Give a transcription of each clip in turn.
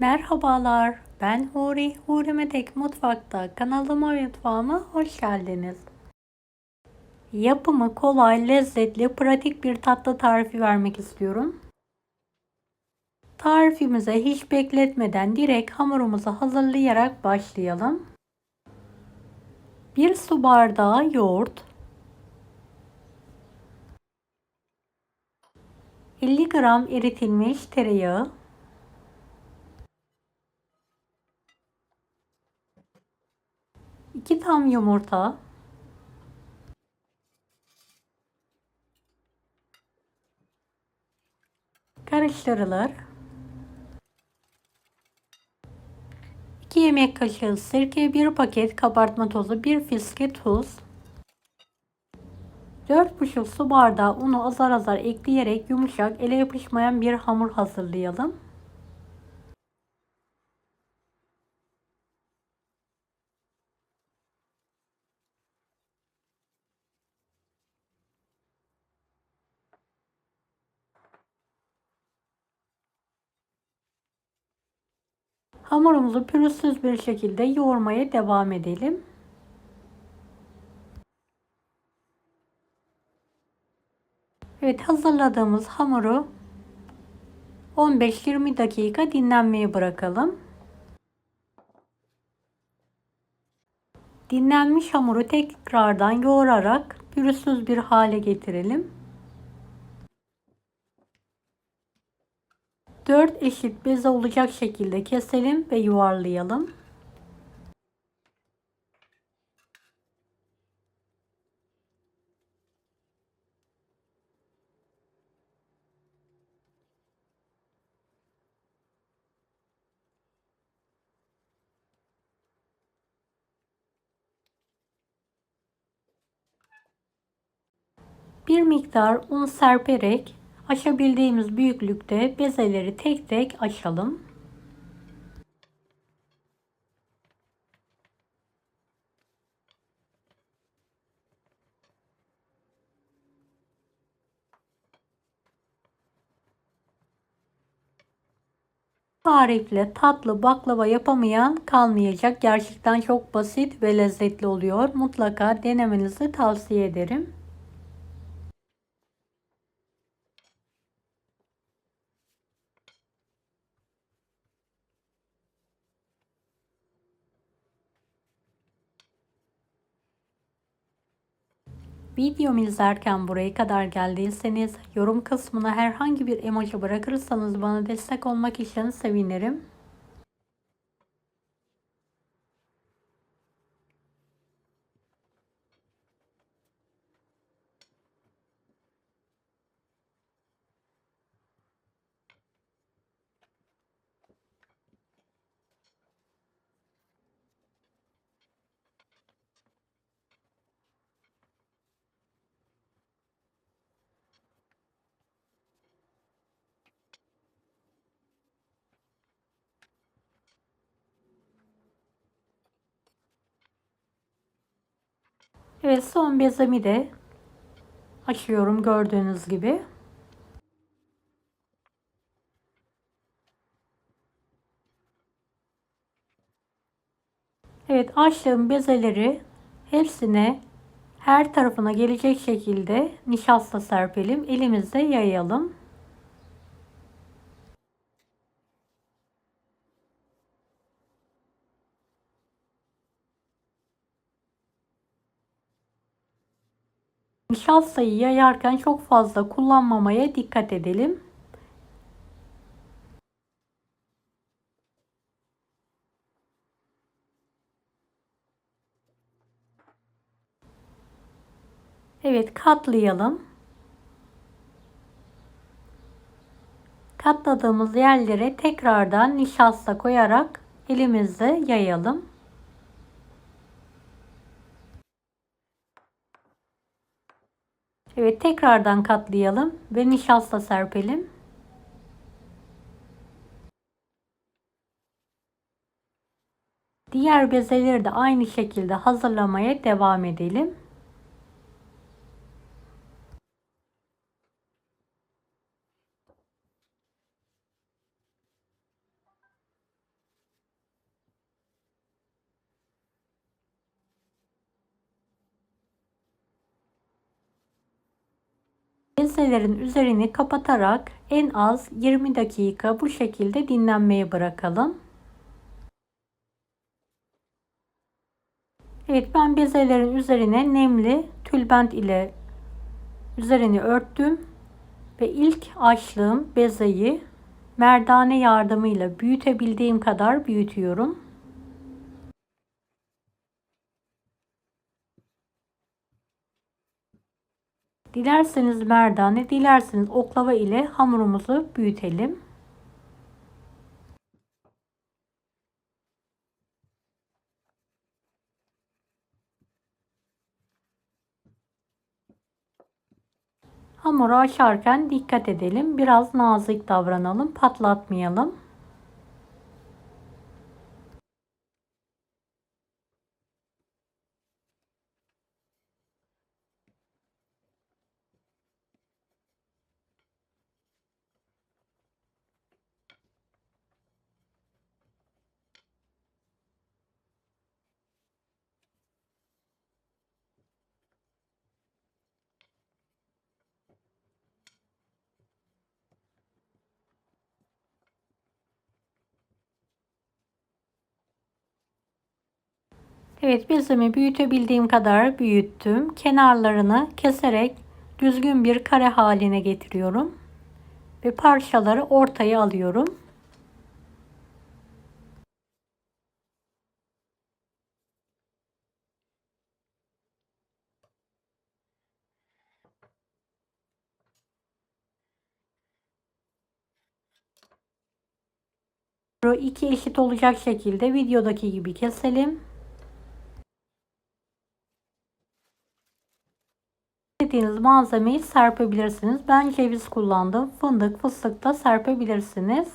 Merhabalar, ben Huri, Huri Medek Mutfak'ta kanalıma mutfağıma hoş geldiniz. Yapımı kolay, lezzetli, pratik bir tatlı tarifi vermek istiyorum. Tarifimize hiç bekletmeden direkt hamurumuzu hazırlayarak başlayalım. 1 su bardağı yoğurt, 50 gram eritilmiş tereyağı, 2 tam yumurta, karıştırılır. 2 yemek kaşığı sirke, 1 paket kabartma tozu, 1 fiske tuz, 4,5 su bardağı unu azar azar ekleyerek yumuşak, ele yapışmayan bir hamur hazırlayalım. Hamurumuzu pürüzsüz bir şekilde yoğurmaya devam edelim. Evet hazırladığımız hamuru 15-20 dakika dinlenmeye bırakalım. Dinlenmiş hamuru tekrardan yoğurarak pürüzsüz bir hale getirelim. 4 eşit beze olacak şekilde keselim ve yuvarlayalım. Bir miktar un serperek Açabildiğimiz büyüklükte bezeleri tek tek açalım. Tarifle tatlı baklava yapamayan kalmayacak. Gerçekten çok basit ve lezzetli oluyor. Mutlaka denemenizi tavsiye ederim. Videomu izlerken buraya kadar geldiyseniz yorum kısmına herhangi bir emoji bırakırsanız bana destek olmak için sevinirim. Evet son bezemi de açıyorum gördüğünüz gibi. Evet açtığım bezeleri hepsine her tarafına gelecek şekilde nişasta serpelim. Elimizde yayalım. Nişastayı yayarken çok fazla kullanmamaya dikkat edelim. Evet katlayalım. Katladığımız yerlere tekrardan nişasta koyarak elimizle yayalım. Evet tekrardan katlayalım ve nişasta serpelim. Diğer bezeleri de aynı şekilde hazırlamaya devam edelim. Bezelerin üzerini kapatarak en az 20 dakika bu şekilde dinlenmeye bırakalım. Evet ben bezelerin üzerine nemli tülbent ile üzerini örttüm ve ilk açtığım bezeyi merdane yardımıyla büyütebildiğim kadar büyütüyorum. Dilerseniz merdane, dilerseniz oklava ile hamurumuzu büyütelim. Hamuru açarken dikkat edelim. Biraz nazik davranalım. Patlatmayalım. Evet bezimi büyütebildiğim kadar büyüttüm. Kenarlarını keserek düzgün bir kare haline getiriyorum. Ve parçaları ortaya alıyorum. iki eşit olacak şekilde videodaki gibi keselim. İstediğiniz malzemeyi serpebilirsiniz. Ben ceviz kullandım. Fındık, fıstık da serpebilirsiniz.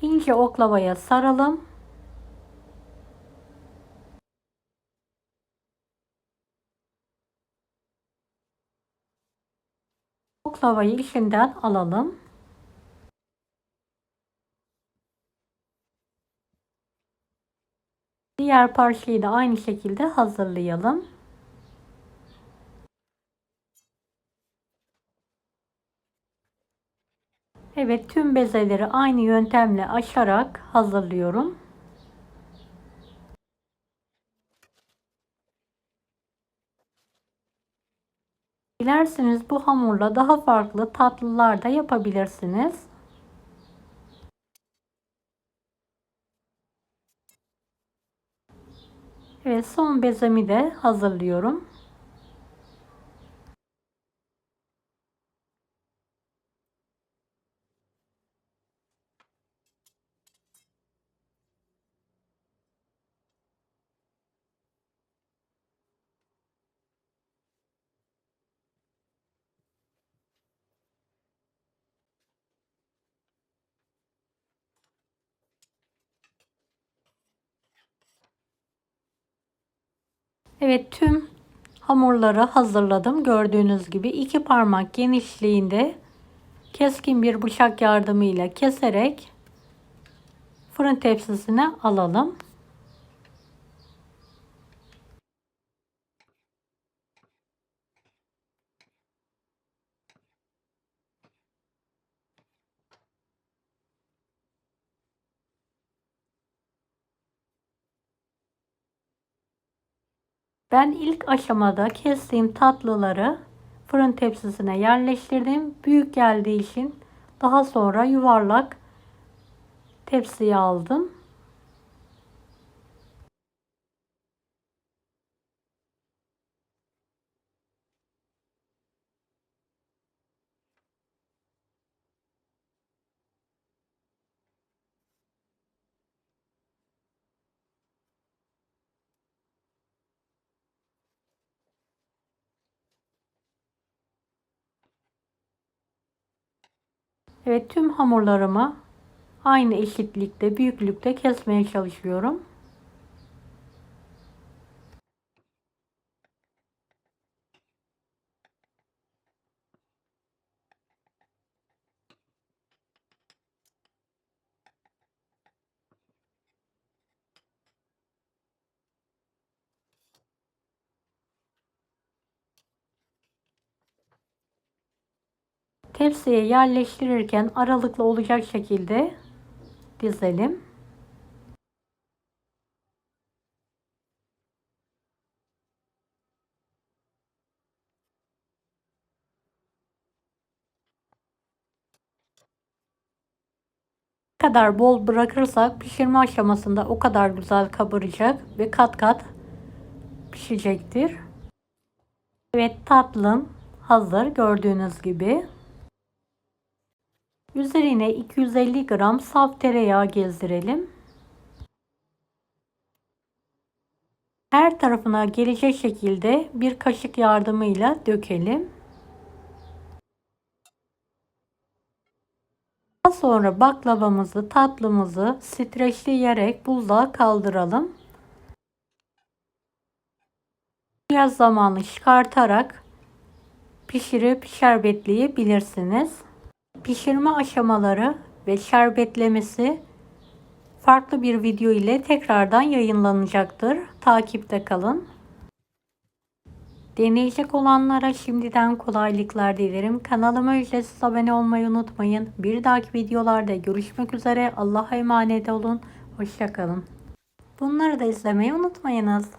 İnce oklavaya saralım. Oklavayı içinden alalım. Diğer parçayı da aynı şekilde hazırlayalım. Evet tüm bezeleri aynı yöntemle açarak hazırlıyorum. Dilerseniz bu hamurla daha farklı tatlılar da yapabilirsiniz. Evet son bezemi de hazırlıyorum. Evet tüm hamurları hazırladım. Gördüğünüz gibi iki parmak genişliğinde keskin bir bıçak yardımıyla keserek fırın tepsisine alalım. Ben ilk aşamada kestiğim tatlıları fırın tepsisine yerleştirdim. Büyük geldiği için daha sonra yuvarlak tepsiye aldım. Evet tüm hamurlarımı aynı eşitlikte, büyüklükte kesmeye çalışıyorum. Tepsiye yerleştirirken aralıklı olacak şekilde dizelim. Kadar bol bırakırsak pişirme aşamasında o kadar güzel kabaracak ve kat kat pişecektir. Evet tatlım hazır gördüğünüz gibi. Üzerine 250 gram saf tereyağı gezdirelim. Her tarafına gelecek şekilde bir kaşık yardımıyla dökelim. Daha sonra baklavamızı, tatlımızı streçleyerek buzluğa kaldıralım. Biraz zamanı çıkartarak pişirip şerbetleyebilirsiniz. Pişirme aşamaları ve şerbetlemesi farklı bir video ile tekrardan yayınlanacaktır. Takipte kalın. Deneyecek olanlara şimdiden kolaylıklar dilerim. Kanalıma ücretsiz abone olmayı unutmayın. Bir dahaki videolarda görüşmek üzere. Allah'a emanet olun. Hoşçakalın. Bunları da izlemeyi unutmayınız.